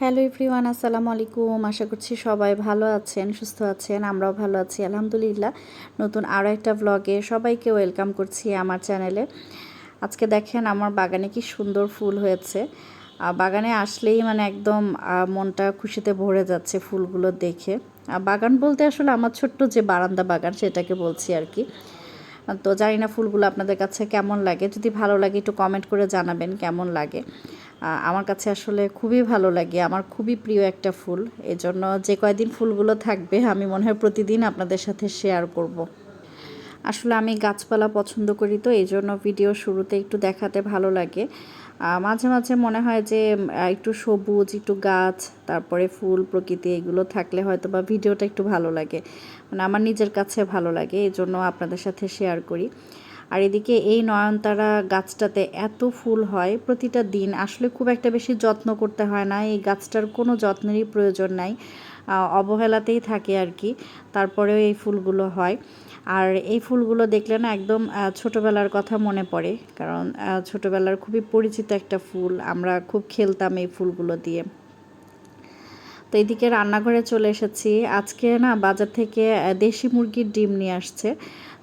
Hello everyone, আসসালামু আলাইকুম। আশা করছি সবাই ভালো আছেন, সুস্থ আছেন, আমরাও ভালো আছি, আলহামদুলিল্লাহ। নতুন আরও একটা ব্লগে সবাইকে ওয়েলকাম করছি আমার চ্যানেলে আজকে দেখেন আমার বাগানে কি সুন্দর ফুল হয়েছে। বাগানে আসলেই মানে একদম মনটা খুশিতে ভরে যাচ্ছে ফুলগুলো দেখে। বাগান বলতে আসলে আমার ছোট্ট যে বারান্দা বাগান সেটাকে বলছি আর কি। তো জানি না ফুলগুলো আপনাদের কাছে কেমন লাগে। যদি ভালো লাগে একটু কমেন্ট করে জানাবেন কেমন লাগে। আমার কাছে আসলে খুবই ভালো লাগে। আমার খুবই প্রিয় একটা ফুল। এজন্য যে কয়দিন ফুলগুলো থাকবে, আমি মনে হয় প্রতিদিন আপনাদের সাথে শেয়ার করব। আসলে আমি গাছপালা পছন্দ করি তো এই জন্য ভিডিও শুরুতে একটু দেখাতে ভালো লাগে। মাঝে মাঝে মনে হয় যে একটু সবুজ, একটু গাছ, তারপরে ফুল, প্রকৃতি, এগুলো থাকলে হয়তো বা ভিডিওটা একটু ভালো লাগে। মানে আমার নিজের কাছে ভালো লাগে এই জন্য আপনাদের সাথে শেয়ার করি। আর এদিকে এই নয়নতারা গাছটাতে এত ফুল হয়, প্রতিটা দিন। আসলে খুব একটা বেশি যত্ন করতে হয় না, এই গাছটার কোনো যত্নেরই প্রয়োজন নাই। অবহেলাতেই থাকে আর কি, তারপরেও এই ফুলগুলো হয়। আর এই ফুলগুলো দেখলে না একদম ছোটবেলার কথা মনে পড়ে। কারণ ছোটবেলার খুবই পরিচিত একটা ফুল, আমরা খুব খেলতাম এই ফুলগুলো দিয়ে। তো এদিকে রান্নাঘরে চলে এসেছি। আজকে না বাজার থেকে দেশি মুরগির ডিম নিয়ে আসছে।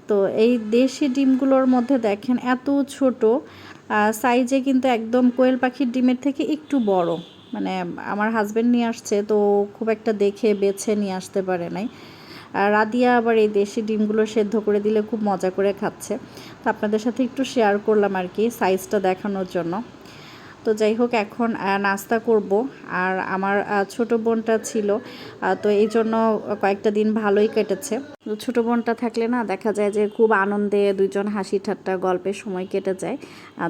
তো এই দেশি ডিমগুলোর মধ্যে দেখেন এত ছোট সাইজে কিন্তু একদম কোয়েল পাখির ডিমের থেকে একটু বড়। মানে আমার হাজব্যান্ড নিয়ে আসছে, তো খুব একটা দেখে বেছে নিয়ে আসতে পারে নাই। আর রাদিয়া আবার এই দেশি ডিমগুলো সেদ্ধ করে দিলে খুব মজা করে খাচ্ছে। তো আপনাদের সাথে একটু শেয়ার করলাম আর কি সাইজটা দেখানোর জন্য। তো যাই হোক, এখন নাস্তা করব। আর আমার ছোট বোনটা ছিল তো এই জন্য কয়েকটা দিন ভালোই কেটেছে। ছোট বোনটা থাকলে না দেখা যায় যে খুব আনন্দে দুইজন হাসি ঠাট্টা গল্পে সময় কেটে যায়।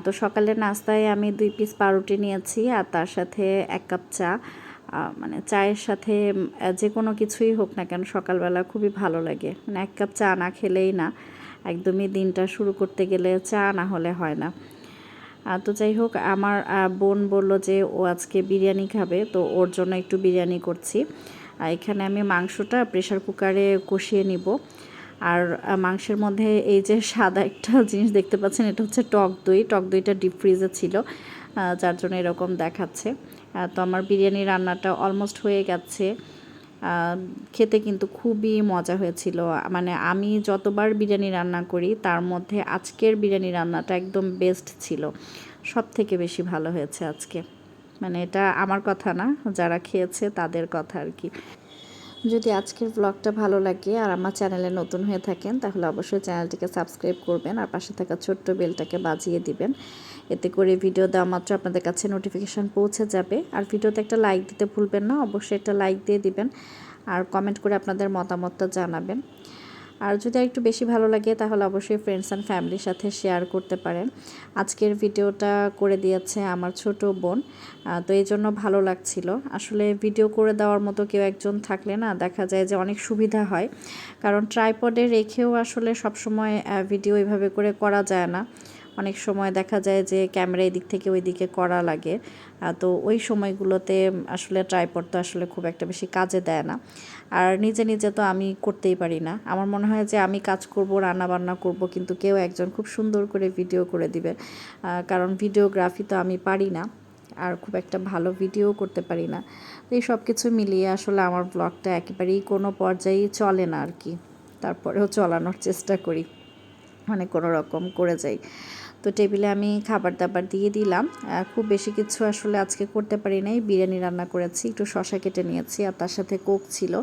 তো সকালের নাস্তায় আমি দুই পিস পাউরুটি নিয়েছি আর তার সাথে এক কাপ চা। মানে চায়ের সাথে যে কোনো কিছুই হোক না কেন সকালবেলা খুবই ভালো লাগে। মানে এক কাপ চা না খেলেই না, একদমই দিনটা শুরু করতে গেলে চা না হলে হয় না। তো যাই হোক, আমার বোন বলল যে ও আজকে বিরিয়ানি খাবে, তো ওর জন্য একটু বিরিয়ানি করছি। এখানে আমি মাংসটা প্রেশার কুকারে কষিয়ে নিব। আর মাংসের মধ্যে এই যে সাদা একটা জিনিস দেখতে পাচ্ছেন, এটা হচ্ছে টক দই। টক দইটা ডিপ ফ্রিজে ছিল যার জন্য এরকম দেখাচ্ছে। তো আমার বিরিয়ানি রান্নাটা অলমোস্ট হয়ে গেছে। খেতে কিন্তু খুবই মজা হয়েছিল। মানে আমি যতবার বিরিয়ানি রান্না করি, তার মধ্যে আজকের বিরিয়ানি রান্নাটা একদম বেস্ট ছিল। সব থেকে বেশি ভালো হয়েছে আজকে। মানে এটা আমার কথা না, যারা খেয়েছে তাদের কথা আর কি। যদি আজকের ব্লগটা ভালো লাগে আর আমার চ্যানেলে নতুন হয়ে থাকেন, তাহলে অবশ্যই চ্যানেলটিকে সাবস্ক্রাইব করবেন আর পাশে থাকা ছোট্ট বেলটাকে বাজিয়ে দিবেন। এতে করে ভিডিও দেওয়া মাত্র আপনাদের কাছে নোটিফিকেশান পৌঁছে যাবে। আর ভিডিওতে একটা লাইক দিতে ভুলবেন না, অবশ্যই একটা লাইক দিয়ে দিবেন আর কমেন্ট করে আপনাদের মতামতটা জানাবেন। আর যদি একটু বেশি ভালো লাগে, তাহলে অবশ্যই ফ্রেন্ডস অ্যান্ড ফ্যামিলির সাথে শেয়ার করতে পারেন। আজকের ভিডিওটা করে দিয়েছে আমার ছোট বোন তো এই জন্য ভালো লাগছিল। আসলে ভিডিও করে দেওয়ার মতো কেউ একজন থাকলে না দেখা যায় যে অনেক সুবিধা হয়। কারণ ট্রাইপডে রেখেও আসলে সবসময় ভিডিও এইভাবে করে করা যায় না। অনেক সময় দেখা যায় যে ক্যামেরা এদিক থেকে ওই দিকে করা লাগে। তো ওই সময়গুলোতে আসলে ট্রাইপড তো আসলে খুব একটা বেশি কাজে দেয় না। আর নিজে নিজে তো আমি করতেই পারি না। আমার মনে হয় যে আমি কাজ করব রান্না বান্না করব, কিন্তু কেউ একজন খুব সুন্দর করে ভিডিও করে দিবে। কারণ ভিডিওগ্রাফি তো আমি পারি না। আর খুব একটা ভালো ভিডিও করতে পারি না। এই সব কিছু মিলিয়ে আসলে আমার ব্লগটা একেবারেই কোনো পর্যায়েই চলে না আর কি। তারপরেও চলানোর চেষ্টা করি। মানে কোনো রকম করে যাই। তো টেবিলে আমি খাবার দাবার দিয়ে দিলাম। খুব বেশি কিছু আসলে আজকে করতে পারি নাই। বিরিয়ানি রান্না করেছি, একটু শশা কেটে নিয়েছি আর তার সাথে কোক ছিল।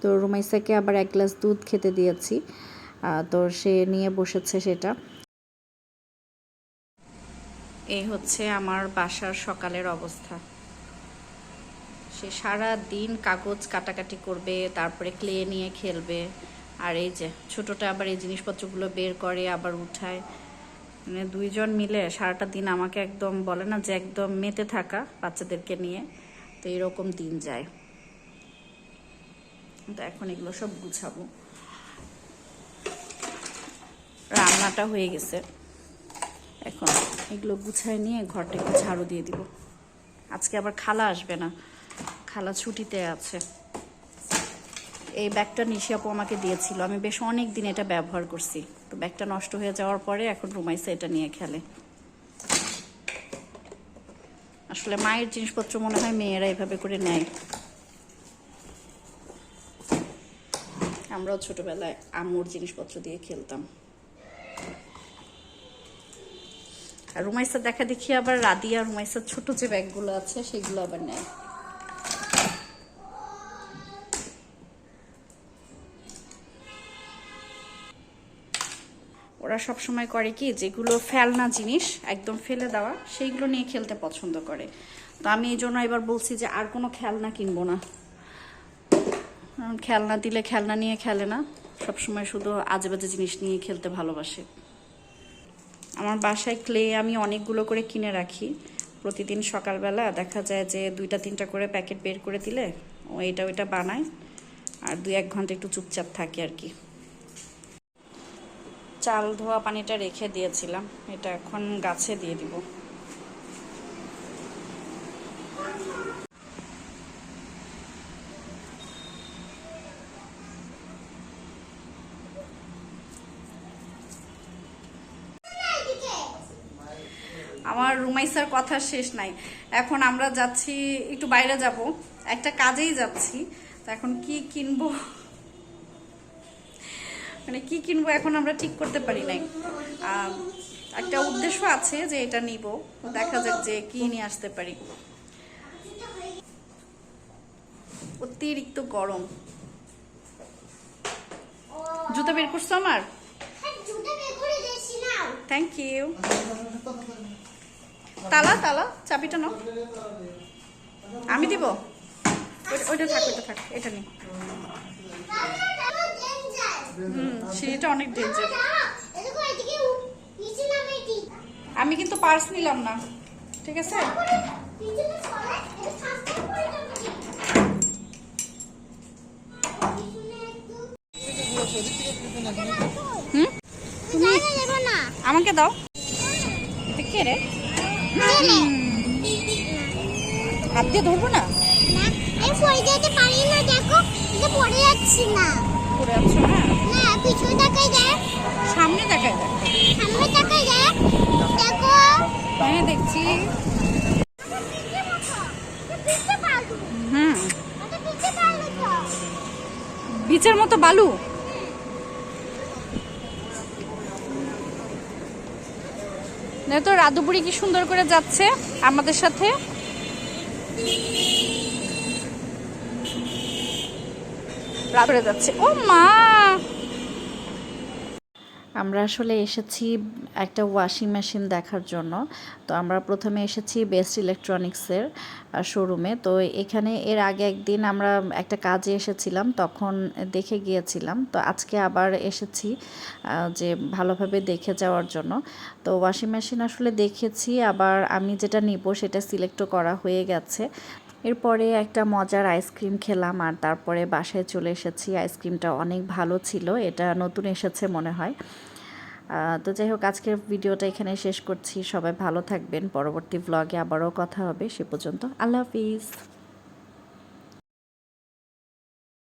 তো রুমাইসাকে আবার এক গ্লাস দুধ খেতে দিয়েছি। তো সে নিয়ে বসেছে সেটা। এই হচ্ছে আমার বাসার সকালের অবস্থা। সে সারা দিন কাগজ কাটাকাটি করবে, তারপরে ক্লে নিয়ে খেলবে। আর এই যে, ছোটটা আবার এই জিনিসপত্রগুলো বের করে, আবার উঠায়। মানে দুইজন মিলে সারাটা দিন আমাকে একদম বলে না যে একদম মেতে থাকা বাচ্চাদেরকে নিয়ে। তো এরকম দিন যায়। তো এখন এগুলো সব গুছাবো। রান্নাটা হয়ে গেছে। এখন এগুলো গুছায় নিয়ে ঘরটা একটু ঝাড়ু দিয়ে দিব। আজকে আবার খালা আসবে না। খালা ছুটিতে আছে। এই ব্যাগটা নিশিয়াপু আমাকে দিয়েছিল। আমি বেশ অনেক দিন এটা ব্যবহার করছি। তো ব্যাগটা নষ্ট হয়ে যাওয়ার পরে এখন রুমাইসে এটা নিয়ে খেলে। আসলে মায়ের জিনিসপত্র মনে হয় মেয়েরা এভাবে করে নেয়। আমরাও ছোটবেলায় আমুর জিনিসপত্র দিয়ে খেলতাম। আর রুমাইসা দেখা দেখি আবার রাদিয়া রুমাইসার ছোট যে ব্যাগগুলো আছে, সেগুলো আবার নেয়। ওরা সব সময় করে কি যেগুলো ফেলনা জিনিস, একদম ফেলে দেওয়া, সেইগুলো নিয়ে খেলতে পছন্দ করে। তো আমি এই জন্য এবার বলছি যে আর কোনো খেলনা কিনবো না। খেলনা দিলে খেলনা নিয়ে খেলে না, সবসময় শুধু আজে বাজে জিনিস নিয়ে খেলতে ভালোবাসে। আমার বাসায় ক্লে আমি অনেকগুলো করে কিনে রাখি। প্রতিদিন সকালবেলা দেখা যায় যে দুইটা, তিনটা করে প্যাকেট বের করে দিলে ও এটা, ওইটা বানায় আর দুই, এক ঘণ্টা একটু চুপচাপ থাকে আর কি। চাল ধোয়া পানিটা রেখে দিয়েছিলাম। এটা এখন গাছে দিয়ে দিব। আমার রুমাইসার কথা শেষ নাই। এখন আমরা যাচ্ছি, একটু বাইরে যাব। একটা কাজেই যাচ্ছি। তো এখন কি কিনবো? মানে কি কিনবো এখন আমরা ঠিক করতে পারি নাই। একটা উদ্দেশ্য আছে যে এটা নিব। দেখা যাক যে কি নিয়ে আসতে পারি। অতিরিক্ত গরম। জুতা বের করছ আমার? থ্যাংক ইউ তালা তালা, চাবিটা নাও। আমি দিব? ওইটা- থাক, ওইটা থাক, এটা নি হুম সিঁড়িটা অনেক ডেঞ্জার আমি কিন্তু পার্স নিলাম না। ঠিক আছে? হুম? আমাকে দাও। এটা কে রে? হাত দিয়ে ধরবো না? দেখো পড়ে যাচ্ছি না। পড়ে আছো? না না পিছনে তাকাই দেখ। সামনে দেখায় দেখ। সামনে তাকাই দেখ। দেখো। হ্যাঁ দেখছি। হুম পিছে তো। বিচের মতো বালু। দেখো তো রাধুপুরি কি সুন্দর করে যাচ্ছে আমাদের সাথে? রাত যাচ্ছে। ও মা! আমরা আসলে এসেছি একটা ওয়াশিং মেশিন দেখার জন্য। তো আমরা প্রথমে এসেছি বেস্ট ইলেকট্রনিক্সের শোরুমে তো এখানে এর আগে একদিন আমরা একটা কাজে এসেছিলাম, তখন দেখে গিয়েছিলাম। তো আজকে আবার এসেছি যে ভালোভাবে দেখে যাওয়ার জন্য। তো ওয়াশিং মেশিন আসলে দেখেছি, আবার আমি যেটা নিব সেটা সিলেক্টও করা হয়ে গেছে। এরপরে একটা মজার আইসক্রিম খেলাম আর তারপরে বাসায় চলে এসেছি। আইসক্রিমটা অনেক ভালো ছিল, এটা নতুন এসেছে মনে হয়। তো যাই হোক, আজকের ভিডিওটা এখানে শেষ করছি। সবাই ভালো থাকবেন। পরবর্তী ব্লগে আবারও কথা হবে। সে পর্যন্ত আল্লাহ হাফিজ।